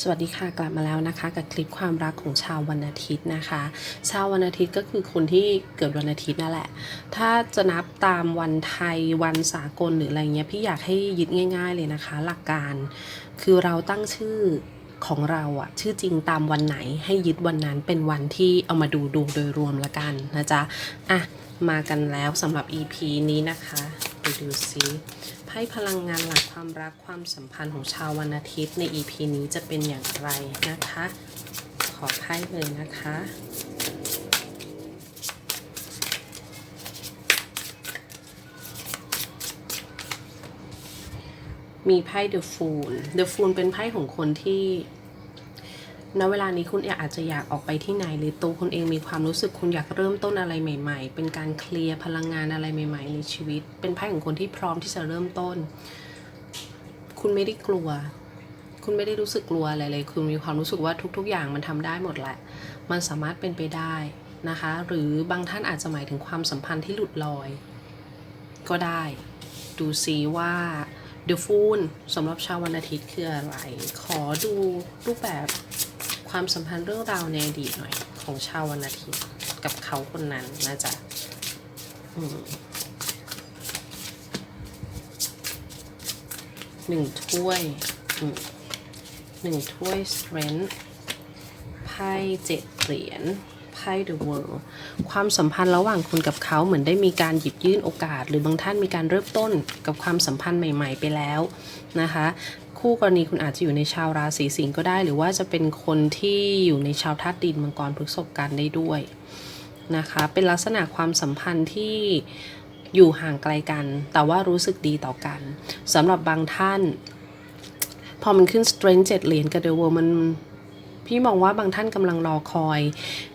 สวัสดีค่ะกลับมาแล้วนะคะ กับคลิปความรักของชาววันอาทิตย์นะคะ ชาววันอาทิตย์ก็คือคนที่เกิดวันอาทิตย์นั่นแหละ ถ้าจะนับตามวันไทยวันสากลหรืออะไรเงี้ยพี่อยากให้ยึดง่าย ๆ เลยนะคะ หลักการคือเราตั้งชื่อของเราอะชื่อจริงตามวันไหนให้ยึดวันนั้นเป็นวันที่เอามาดูดวงโดยรวมละกันนะจ๊ะอะมากันแล้วสำหรับ EP นี้นะคะ ไปดูซิ ไพ่พลังงานหลักความรักความสัมพันธ์ของชาววันอาทิตย์ใน EP นี้จะเป็นอย่างไรนะคะ ขอไพ่เลยนะคะ มีไพ่ The Fool The Fool เป็นไพ่ของคนที่ ณเวลานี้คุณอาจจะอยากออกไปที่ไหน หรือตัวคุณเองมีความรู้สึกคุณอยากเริ่มต้นอะไรใหม่ ๆ เป็นการเคลียร์พลังงานอะไรใหม่ ๆ ในชีวิต เป็นไพ่ของคนที่พร้อมที่จะเริ่มต้น คุณไม่ได้กลัว คุณไม่ได้รู้สึกกลัวอะไรเลยคุณมีความรู้สึกว่าทุก ๆ อย่างมันทำได้หมดแหละ มันสามารถเป็นไปได้นะคะ หรือบางท่านอาจจะหมายถึงความสัมพันธ์ที่หลุดลอย ก็ได้ ดูซิว่า The Fool สำหรับชาววันอาทิตย์คืออะไร ขอดูรูปแบบ ความสัมพันธ์เรื่องราวในอดีตหน่อย ของชาววันอาทิตย์กับเขาคนนั้นนะจ๊ะหนึ่งถ้วยหนึ่งถ้วย strength ไพ่เจ็ดเหรียญไพ่ the world ความสัมพันธ์ระหว่างคุณกับเขาเหมือนได้มีการหยิบยื่นโอกาส หรือบางท่านมีการเริ่มต้นกับความสัมพันธ์ใหม่ ๆ ไปแล้วนะคะ คู่กรณีคุณอาจจะอยู่ในชาวราศีสิงห์ก็ได้ หรือว่าจะเป็นคนที่อยู่ในชาวธาตุดินมังกรพฤษภกันได้ด้วยนะคะ เป็นลักษณะความสัมพันธ์ที่อยู่ห่างไกลกัน แต่ว่ารู้สึกดีต่อกันสำหรับบางท่าน พอมันขึ้น strength เจ็ดเหรียญกับ the world มันพี่มองว่าบางท่านกำลังรอคอย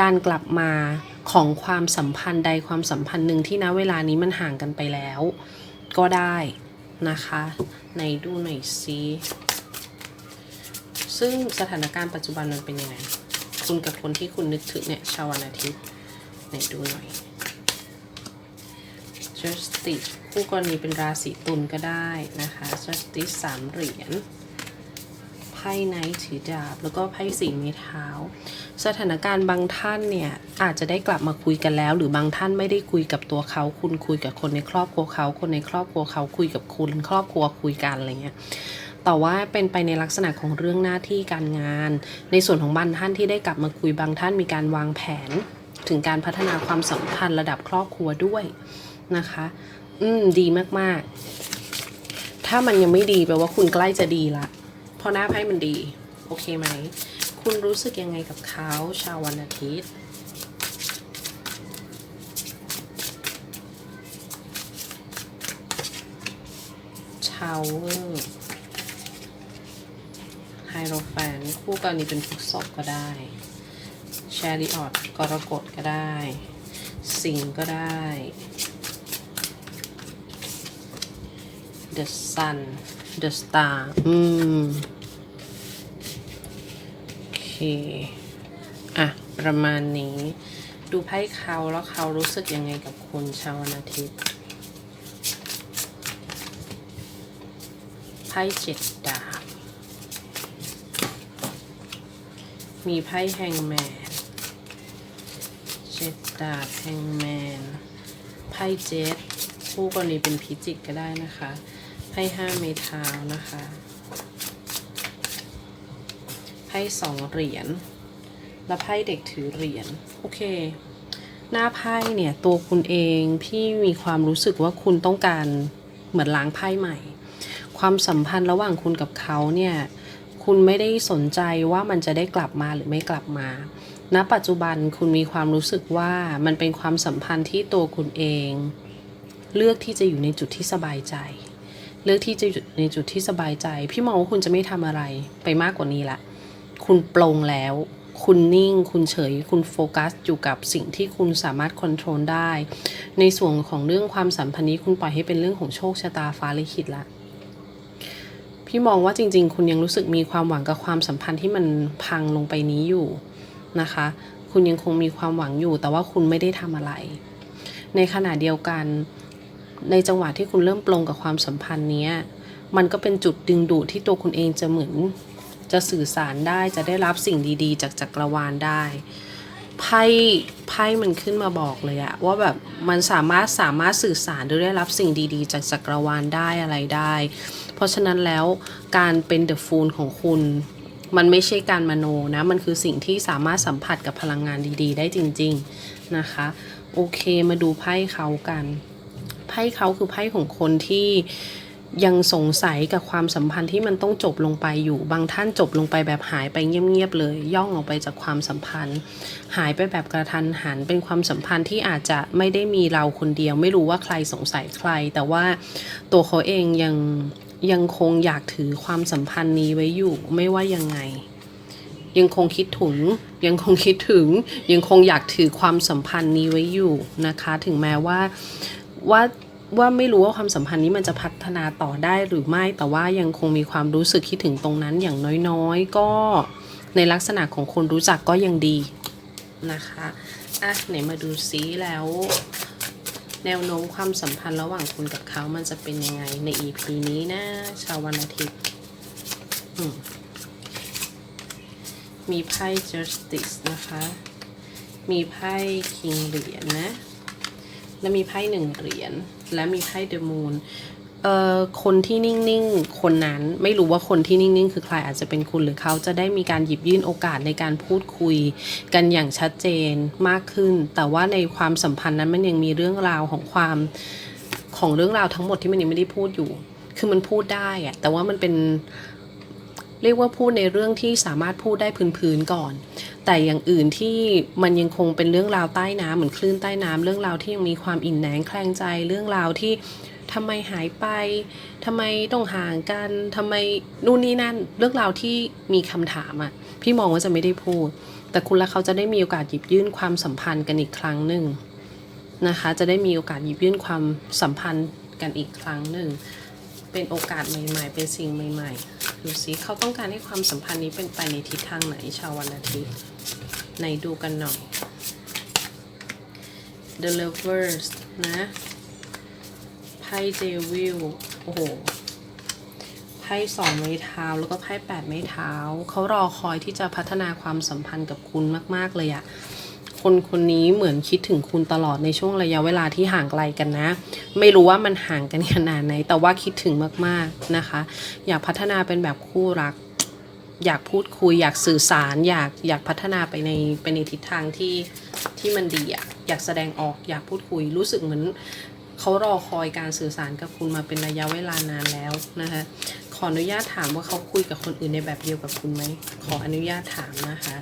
การกลับมาของความสัมพันธ์ใดความสัมพันธ์หนึ่งที่ณเวลานี้มันห่างกันไปแล้ว ก็ได้ นะคะ ไหนดูหน่อยซิซึ่งสถานการณ์ปัจจุบันมันเป็นยังไง คุณกับคนที่คุณนึกถึงเนี่ย ชาววันอาทิตย์ ไหนดูหน่อย justice คู่กรณีเป็นราศีตุลก็ได้นะคะ justice สามเหรียญ ไพ่ไนท์ถือดาบ แล้วก็ไพ่สีไม้เท้า สถานการณ์บางท่านเนี่ยอาจจะได้กลับมาคุยกันแล้ว หรือบางท่านไม่ได้คุยกับตัวเขา คุณคุยกับคนในครอบครัวเขา คนในครอบครัวเขาคุยกับคุณ ครอบครัวคุยกันอะไรเงี้ยแต่ว่าเป็นไปในลักษณะของเรื่องหน้าที่การงาน ในส่วนของบางท่านที่ได้กลับมาคุยบางท่านมีการวางแผน ถึงการพัฒนาความสัมพันธ์ระดับครอบครัวด้วยนะคะ อืมดีมากๆ ถ้ามันยังไม่ดีแปลว่าคุณใกล้จะดีละเพราะหน้าไพ่มันดี โอเคไหม คุณรู้สึกยังไงกับเขาชาววันอาทิตย์ ชาวเวอร์ไฮโรแฟนคู่กรณีเป็นทุกศพก็ได้แชริออตกรกฎก็ได้ สิงก็ได้ The Sun The Star อืม เคอะประมาณนี้ ดูไพ่เขาแล้วเขารู้สึกยังไงกับคุณชาวนาทิตย์ไพ่เจ็ดดาบ มีไพ่แฮงแมนเจ็ดดาบแฮงแมนไพ่เจ็ดคู่กรณีเป็นพิจิกก็ได้นะคะ ไพ่ห้าเมทาวนะคะ พ่สองเหรียญและไพ่เด็กถือเหรียญโอเค หน้าไพ่เนี่ยตัวคุณเองพี่มีความรู้สึกว่าคุณต้องการเหมือนล้างไพ่ใหม่ ความสัมพันธ์ระหว่างคุณกับเขาเนี่ยคุณไม่ได้สนใจว่ามันจะได้กลับมาหรือไม่กลับมาณปัจจุบันคุณมีความรู้สึกว่ามันเป็นความสัมพันธ์ที่ตัวคุณเอง เลือกที่จะอยู่ในจุดที่สบายใจ เลือกที่จะอยู่ในจุดที่สบายใจ พี่มองว่าคุณจะไม่ทำอะไรไปมากกว่านี้ละ คุณปลงแล้ว คุณนิ่ง คุณเฉย คุณโฟกัสอยู่กับสิ่งที่คุณสามารถควบคุมได้ ในส่วนของเรื่องความสัมพันธ์นี้คุณปล่อยให้เป็นเรื่องของโชคชะตาฟ้าลิขิตละพี่มองว่าจริง ๆ คุณยังรู้สึกมีความหวังกับความสัมพันธ์ที่มันพังลงไปนี้อยู่นะคะ คุณยังคงมีความหวังอยู่ แต่ว่าคุณไม่ได้ทำอะไร ในขณะเดียวกันในจังหวะที่คุณเริ่มปลงกับความสัมพันธ์นี้ มันก็เป็นจุดดึงดูดที่ตัวคุณเองจะเหมือน จะสื่อสารได้จะได้รับสิ่งดีๆ จากจักรวาลได้ไพ่ไพ่มันขึ้นมาบอกเลยอะว่าแบบมันสามารถสามารถสื่อสารหรือได้รับสิ่งดีๆ จากจักรวาลได้อะไรได้ เพราะฉะนั้นแล้วการเป็นเดอะฟูลของคุณ มันไม่ใช่การมโนนะ มันคือสิ่งที่สามารถสัมผัสกับพลังงานดีๆ ได้จริง ๆนะคะ โอเคมาดูไพ่เขากัน ไพ่เขาคือไพ่ของคนที่ ยังสงสัยกับความสัมพันธ์ที่มันต้องจบลงไปอยู่ บางท่านจบลงไปแบบหายไปเงียบๆเลย ย่องออกไปจากความสัมพันธ์ หายไปแบบกระทันหันเป็นความสัมพันธ์ที่อาจจะไม่ได้มีเราคนเดียว ไม่รู้ว่าใครสงสัยใคร แต่ว่าตัวเขาเองยังยังคงอยากถือความสัมพันธ์นี้ไว้อยู่ไม่ว่ายังไง ยังคงคิดถึง ยังคงคิดถึง ยังคงอยากถือความสัมพันธ์นี้ไว้อยู่นะคะ ถึงแม้ว่าว่า ว่าไม่รู้ว่าความสัมพันธ์นี้มันจะพัฒนาต่อได้หรือไม่แต่ว่ายังคงมีความรู้สึกคิดถึงตรงนั้นอย่างน้อยๆ ก็ในลักษณะของคนรู้จักก็ยังดีนะคะอะไหนมาดูซิแล้ว แนวโน้มความสัมพันธ์ระหว่างคุณกับเขามันจะเป็นยังไงใน EP นี้นะชาววันอาทิตย์มมีไพ่ justice นะคะ มีไพ่ king เหรียญนะและมีไพ่หนึ่งเหรียญ และมีไพ่ the moon เอ่อคนที่นิ่งๆ คนนั้นไม่รู้ว่าคนที่นิ่งๆ คือใครอาจจะเป็นคุณหรือเขาจะได้มีการหยิบยื่นโอกาสในการพูดคุยกันอย่างชัดเจนมากขึ้น แต่ว่าในความสัมพันธ์นั้นมันยังมีเรื่องราวของความของเรื่องราวทั้งหมดที่มันยังไม่ได้พูดอยู่ คือมันพูดได้อะแต่ว่ามันเป็นเรียกว่าพูดในเรื่องที่สามารถพูดได้พื้นๆก่อน แต่อย่างอื่นที่มันยังคงเป็นเรื่องราวใต้น้ำเหมือนคลื่นใต้น้ำเรื่องราวที่ยังมีความอิ่นแหนงแคลงใจเรื่องราวที่ทำไมหายไปทำไมต้องห่างกันทำไมนู่นนี่นั่น เรื่องราวที่มีคำถามอะ่ะ พี่มองว่าจะไม่ได้พูด แต่คุณและเขาจะได้มีโอกาสหยิบยื่นความสัมพันธ์กันอีกครั้งหนึ่งนะคะ จะได้มีโอกาสหยิบยื่นความสัมพันธ์กันอีกครั้งหนึ่ง เป็นโอกาสใหม่ ๆ เป็นสิ่งใหม่ ๆ ดูสิเขาต้องการให้ความสัมพันธ์นี้เป็นไปในทิศทางไหนชาววันอาทิตย์ไหนดูกันหน่อย The Lovers นะไพ่เดวิลโอ้โหไพ่สองไม้เท้าแล้วก็ไพ่แปดไม้เท้าเขารอคอยที่จะพัฒนาความสัมพันธ์กับคุณมาก ๆ เลยอะ คนคนนี้เหมือนคิดถึงคุณตลอดในช่วงระยะเวลาที่ห่างไกลกันนะ ไม่รู้ว่ามันห่างกันขนาดไหน แต่ว่าคิดถึงมากๆนะคะ อยากพัฒนาเป็นแบบคู่รัก อยากพูดคุย อยากสื่อสาร อยากอยากพัฒนาไปในไปในทิศทางที่ที่มันดีอะอยากแสดงออกอยากพูดคุยรู้สึกเหมือนเขารอคอยการสื่อสารกับคุณมาเป็นระยะเวลานานแล้วนะคะ ขออนุญาตถามว่าเขาคุยกับคนอื่นในแบบเดียวกับคุณไหม ขออนุญาตถามนะคะ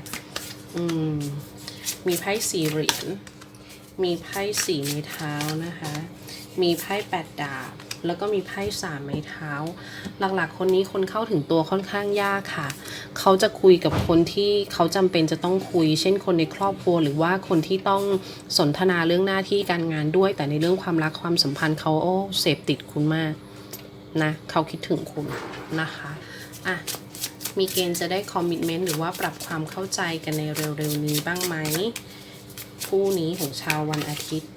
อืม มีไพ่สี่เหรียญ มีไพ่สี่ไม้เท้านะคะ มีไพ่แปดดาบ แล้วก็มีไพ่สามไม้เท้า หลักๆ คนนี้คนเข้าถึงตัวค่อนข้างยากค่ะ เขาจะคุยกับคนที่เขาจำเป็นจะต้องคุย เช่นคนในครอบครัวหรือว่าคนที่ต้องสนทนาเรื่องหน้าที่การงานด้วย แต่ในเรื่องความรักความสัมพันธ์เขาโอ้เสพติดคุณมากนะเขาคิดถึงคุณนะคะอะ มีเกณฑ์จะได้คอมมิชเมนต์หรือว่าปรับความเข้าใจกันในเร็วๆนี้บ้างไหมคู่นี้ของชาววันอาทิตย์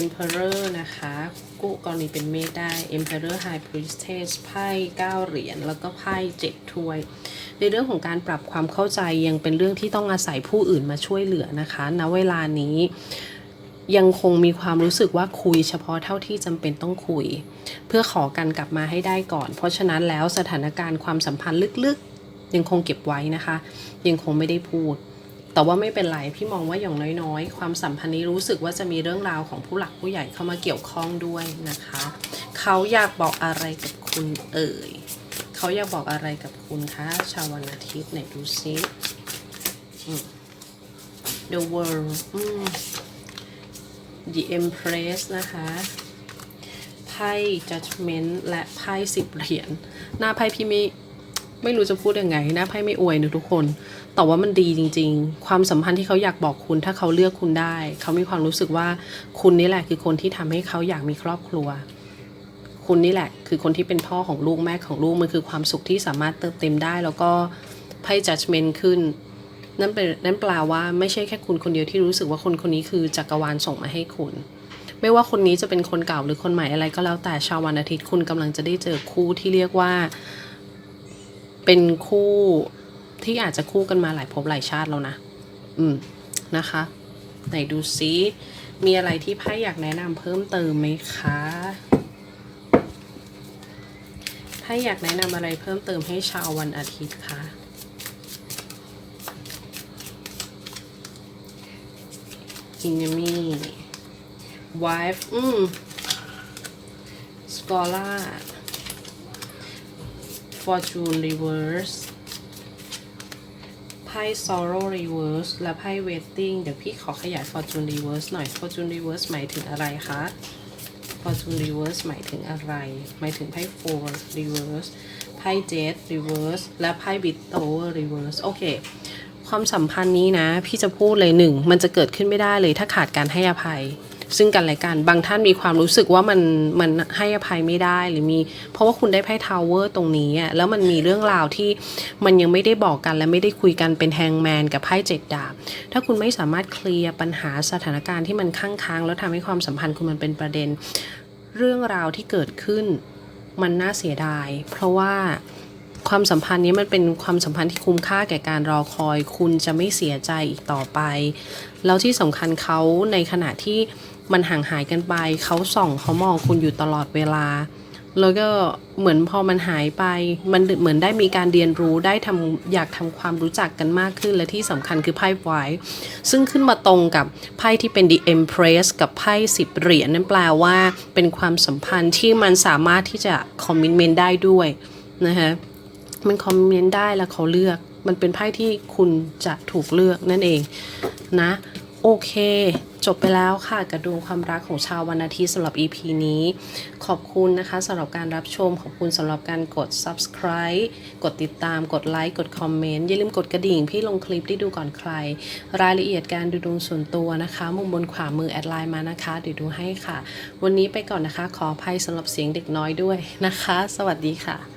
Emperor นะคะกู้กรณีเป็นเมษได้ Emperor High Priestess ไพ่9เหรียญแล้วก็ไพ่7ถ้วย ในเรื่องของการปรับความเข้าใจยังเป็นเรื่องที่ต้องอาศัยผู้อื่นมาช่วยเหลือนะคะณเวลานี้ ยังคงมีความรู้สึกว่าคุยเฉพาะเท่าที่จำเป็นต้องคุย เพื่อขอกันกลับมาให้ได้ก่อน เพราะฉะนั้นแล้วสถานการณ์ความสัมพันธ์ลึกๆ ยังคงเก็บไว้นะคะ ยังคงไม่ได้พูด แต่ว่าไม่เป็นไรพี่มองว่าอย่างน้อยๆ ความสัมพันธ์นี้รู้สึกว่าจะมีเรื่องราวของผู้หลักผู้ใหญ่เข้ามาเกี่ยวข้องด้วยนะคะ เขาอยากบอกอะไรกับคุณเอ่ยเขาอยากบอกอะไรกับคุณคะชาววันอาทิตย์ไหนดูซิ The World อืม The Empress นะคะไพ่ Judgment และไพ่สิบเหรียญหน้าไพ่พี่ไม่ไม่รู้จะพูดยังไงหน้าไพ่ไม่อวยนะทุกคน แต่ว่ามันดีจริง ๆ ความสัมพันธ์ที่เขาอยากบอกคุณถ้าเขาเลือกคุณได้ เขามีความรู้สึกว่าคุณนี่แหละคือคนที่ทำให้เขาอยากมีครอบครัว คุณนี่แหละ คือคนที่เป็นพ่อของลูกแม่ของลูกมันคือความสุขที่สามารถเติมเต็มได้ แล้วก็ไพ่ judgment ขึ้น นั่นเป็นนั่นแปลว่าไม่ใช่แค่คุณคนเดียวที่รู้สึกว่าคนคนนี้คือจักรวาลส่งมาให้คุณ ไม่ว่าคนนี้จะเป็นคนเก่าหรือคนใหม่อะไรก็แล้วแต่ชาววันอาทิตย์คุณกำลังจะได้เจอคู่ที่เรียกว่า เป็นคู่ที่อาจจะคู่กันมาหลายภพหลายชาติแล้วนะ อืมนะคะ ไหนดูซิ มีอะไรที่ไพ่อยากแนะนำเพิ่มเติมไหมคะไพ่อยากแนะนำอะไรเพิ่มเติมให้ชาววันอาทิตย์คะ enemy wife อืม scholar fortune reverse ไพ่ sorrow reverse และไพ่ waiting เดี๋ยวพี่ขอขยาย fortune reverse หน่อย fortune reverse หมายถึงอะไรคะ fortune reverse หมายถึงอะไร หมายถึงไพ่ four reverse ไพ่ jet reverse และไพ่ bit tower reverse โอเค ความสัมพันธ์นี้นะ พี่จะพูดเลยหนึ่งมันจะเกิดขึ้นไม่ได้เลยถ้าขาดการให้อภัย ซึ่งกันและกันบางท่านมีความรู้สึกว่ามันมันให้อภัยไม่ได้หรือมี เพราะว่าคุณได้ไพ่ทาวเวอร์ตรงนี้อะแล้วมันมีเรื่องราวที่มันยังไม่ได้บอกกันและไม่ได้คุยกันเป็นแฮงแมนกับไพ่เจ็ดดาบถ้าคุณไม่สามารถเคลียร์ปัญหาสถานการณ์ที่มันค้างค้างแล้วทำให้ความสัมพันธ์คุณมันเป็นประเด็น เรื่องราวที่เกิดขึ้นมันน่าเสียดาย เพราะว่า ความสัมพันธ์นี้มันเป็นความสัมพันธ์ที่คุ้มค่าแก่การรอคอย คุณจะไม่เสียใจอีกต่อไป แล้วที่สำคัญเขาในขณะที่มันห่างหายกันไป เขาส่องเขามองคุณอยู่ตลอดเวลา แล้วก็เหมือนพอมันหายไป มันเหมือนได้มีการเรียนรู้ได้ทำอยากทำความรู้จักกันมากขึ้น และที่สำคัญคือไพ่ไวท์ซึ่งขึ้นมาตรงกับไพ่ที่เป็น The Empress กับไพ่สิบเหรียญนั่นแปลว่าเป็นความสัมพันธ์ที่มันสามารถที่จะคอมมิ t เมนต์ได้ด้วยนะคะ มันคอมเมนต์ได้แล้วเขาเลือก มันเป็นไพ่ที่คุณจะถูกเลือกนั่นเองนะ โอเค จบไปแล้วค่ะกับดวงความรักของชาววันอาทิตย์สำหรับ EP นี้ ขอบคุณนะคะสำหรับการรับชม ขอบคุณสำหรับการกด subscribe กดติดตาม กดไลค์ กดคอมเมนต์ อย่าลืมกดกระดิ่ง พี่ลงคลิปได้ดูก่อนใคร รายละเอียดการดูดวงส่วนตัวนะคะ มุมบนขวามือแอดไลน์มานะคะเดี๋ยวดูให้ค่ะ วันนี้ไปก่อนนะคะ ขออภัยสำหรับเสียงเด็กน้อยด้วยนะคะ สวัสดีค่ะ